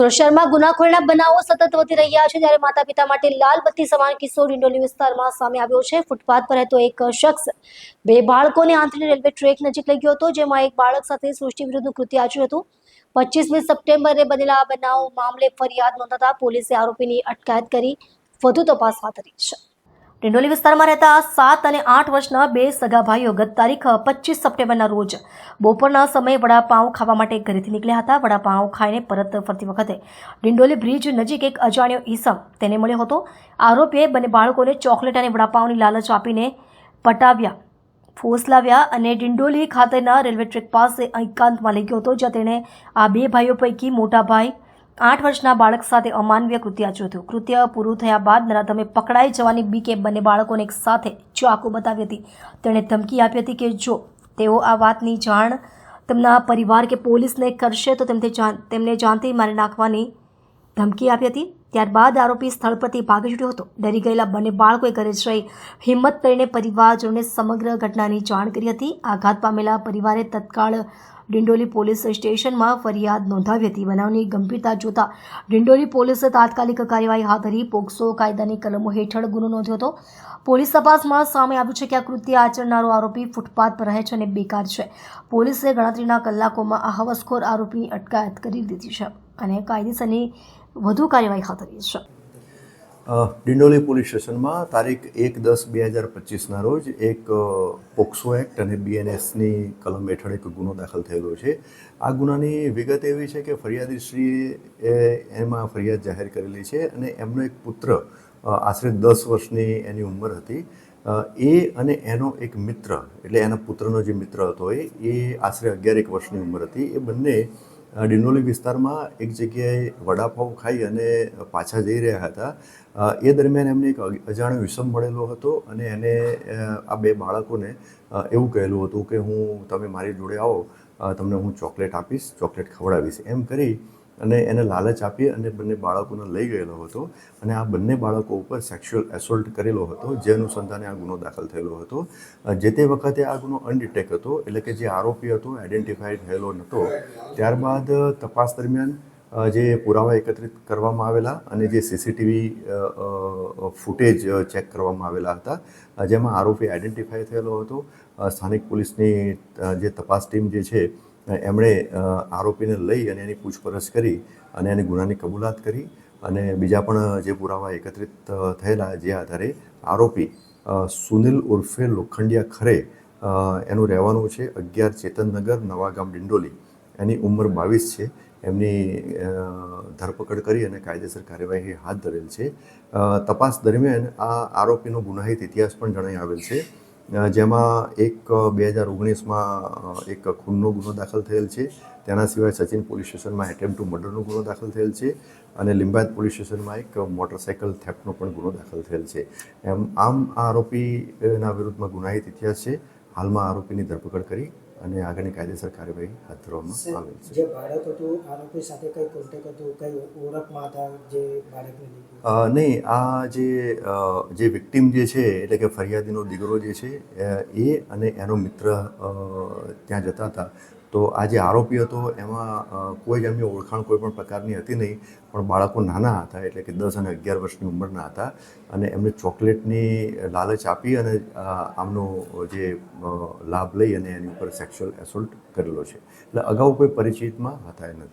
સુરત ગુનાખોરીના બનાવો સતત વધી રહ્યા છે ત્યારે માતા પિતા માટે લાલ બત્તી સમાન કિસ્સો ડિંડોલી વિસ્તારમાં સામે આવ્યો છે. ફૂટપાથ પર રહેતો એક શખ્સ બે બાળકોને આંતરીને રેલવે ટ્રેક નજીક લઈ ગયો હતો, જેમાં એક બાળક સાથે સૃષ્ટિ વિરુદ્ધનું કૃત્ય આચર્યું હતું. પચીસમી સપ્ટેમ્બરે બનેલા બનાવ મામલે ફરિયાદ નોંધાતા પોલીસે આરોપીની અટકાયત કરી, વધુ તપાસ હાથ ધરી છે. ડિંડોલી વિસ્તારમાં રહેતા સાત અને આઠ વર્ષના બે સગા ભાઈઓ ગત તારીખ પચીસ સપ્ટેમ્બરના રોજ બપોરના સમયે વડાપાઉં ખાવા માટે ઘરેથી નીકળ્યા હતા. વડાપાઉં ખાઈને પરત ફરતી વખતે ડિંડોલી બ્રિજ નજીક એક અજાણ્યો ઈસમ તેને મળ્યો હતો. આરોપીએ બંને બાળકોને ચોકલેટ અને વડાપાઉંની લાલચ આપીને પટાવ્યા, ફોસલાવ્યા અને ડિંડોલી ખાતેના રેલવે ટ્રેક પાસે એકાંતમાં લઈ ગયો હતો, જ્યાં તેણે આ બે ભાઈઓ પૈકી મોટા ભાઈ આઠ વર્ષના બાળક સાથે અમાનવીય કૃત્ય હતું. કૃત્ય પૂરું થયા બાદ નરાધમે પકડાઈ જવાની બીકે બંને બાળકોને એક સાથે ચાકુ બતાવી હતી. તેણે ધમકી આપી હતી કે જો તેઓ આ વાતની જાણ તેમના પરિવાર કે પોલીસને કરશે તો તેમને જાન તેમને જાનથી મારી નાખવાની ધમકી આપી હતી. ત્યારબાદ આરોપી સ્થળ પરથી ભાગી છૂટ્યો હતો. ડરી ગયેલા બંને બાળકોએ ઘરે જઈ હિંમત કરીને પરિવારજનોને સમગ્ર ઘટનાની જાણ કરી હતી. આઘાત પામેલા પરિવારે તત્કાળ ડિંડોલી પોલીસ સ્ટેશનમાં ફરિયાદ નોંધાવી હતી. બનાવની ગંભીરતા જોતા ડિંડોલી પોલીસે તાત્કાલિક કાર્યવાહી હાથ ધરી પોક્સો કાયદાની કલમો હેઠળ ગુનો નોંધ્યો હતો. પોલીસ તપાસમાં સામે આવ્યું છે કે આ કૃત્ય આચરનારો આરોપી ફૂટપાથ પર રહે છે અને બેકાર છે. પોલીસે ગણતરીના કલાકોમાં આ હવસખોર આરોપીની અટકાયત કરી દીધી છે. અને કાયદેસરની વધુ કાર્યવાહી હાથ ધરી છે. ડિંડોલી પોલીસ સ્ટેશનમાં તારીખ એક દસ બે હજાર પચીસના રોજ એક પોક્સો એક્ટ અને બીએનએસની કલમ હેઠળ એક ગુનો દાખલ થયેલો છે. આ ગુનાની વિગત એવી છે કે ફરિયાદીશ્રીએ એમાં ફરિયાદ જાહેર કરેલી છે અને એમનો એક પુત્ર આશરે દસ વર્ષની એની ઉંમર હતી. એ અને એનો એક મિત્ર, એટલે એના પુત્રનો જે મિત્ર હતો એ આશરે અગિયાર એક વર્ષની ઉંમર હતી. એ બંને ડિંડોલી વિસ્તારમાં એક જગ્યાએ વડાપાઉં ખાઈ અને પાછા જઈ રહ્યા હતા. એ દરમિયાન એમને એક અજાણ્યો વિષમ મળેલો હતો અને એને આ બે બાળકોને એવું કહેલું હતું કે, હું, તમે મારી જોડે આવો તમને હું ચોકલેટ આપીશ, ચોકલેટ ખવડાવીશ. એમ કરી અને એને લાલચ આપી અને બંને બાળકોને લઈ ગયેલો હતો. અને આ બંને બાળકો ઉપર સેક્સ્યુઅલ એસોલ્ટ કરેલો હતો, જે અનુસંધાને આ ગુનો દાખલ થયેલો હતો. જે તે વખતે આ ગુનો અનડિટેક હતો, એટલે કે જે આરોપી હતો આઈડેન્ટિફાઈ થયેલો નહોતો ત્યારબાદ તપાસ દરમિયાન જે પુરાવા એકત્રિત કરવામાં આવેલા અને જે સીસીટીવી ફૂટેજ ચેક કરવામાં આવેલા હતા જેમાં આરોપી આઈડેન્ટિફાઈ થયેલો હતો. સ્થાનિક પોલીસની જે તપાસ ટીમ જે છે એમણે આરોપીને લઈ અને એની પૂછપરછ કરી અને એની ગુનાની કબૂલાત કરી અને બીજા પણ જે પુરાવા એકત્રિત થયેલા જે આધારે આરોપી સુનિલ ઉર્ફે લોખંડિયા ખરે એનું રહેવાનું છે અગિયાર ચેતનનગર નવાગામ ડિંડોલી. એની ઉંમર બાવીસ છે. એમની ધરપકડ કરી અને કાયદેસર કાર્યવાહી હાથ ધરેલ છે. તપાસ દરમિયાન આ આરોપીનો ગુનાહિત ઇતિહાસ પણ જણાઈ આવેલ છે. જેમાં એક બે હજાર ઓગણીસમાં એક ખૂનનો ગુનો દાખલ થયેલ છે. તેના સિવાય સચિન પોલીસ સ્ટેશનમાં એટેમ્પ ટુ મર્ડરનો ગુનો દાખલ થયેલ છે અને લિંબાયત પોલીસ સ્ટેશનમાં એક મોટરસાયકલ થેફ્ટનો પણ ગુનો દાખલ થયેલ છે. એમ, આમ આ આરોપીના વિરુદ્ધમાં ગુનાહિત ઇતિહાસ છે. હાલમાં આરોપીની ધરપકડ કરી અને આગળની કાયદેસર કાર્યવાહી હાથ ધરવામાં આવે છે. જે બાળક હતું આરોપી સાથે કઈ કોન્ટેક હતું કઈ ઓળખમાં હતા જે બાળકને નહીં આ જે જે વિક્ટિમ જે છે એટલે કે ફરિયાદીનો દીકરો જે છે એ અને એનો મિત્ર ત્યાં જતા હતા. તો આ જે આરોપી હતો, એમાં કોઈ જ એમની ઓળખાણ કોઈ પણ પ્રકારની હતી નહીં, પણ બાળકો નાના હતા, એટલે કે દસ અને અગિયાર વર્ષની ઉંમરના હતા અને એમને ચોકલેટની લાલચ આપી અને આમનો જે લાભ લઈ અને એની ઉપર સેક્સ્યુઅલ એસોલ્ટ કરેલો છે. એટલે અગાઉ કોઈ પરિચિતમાં હતા એ નથી.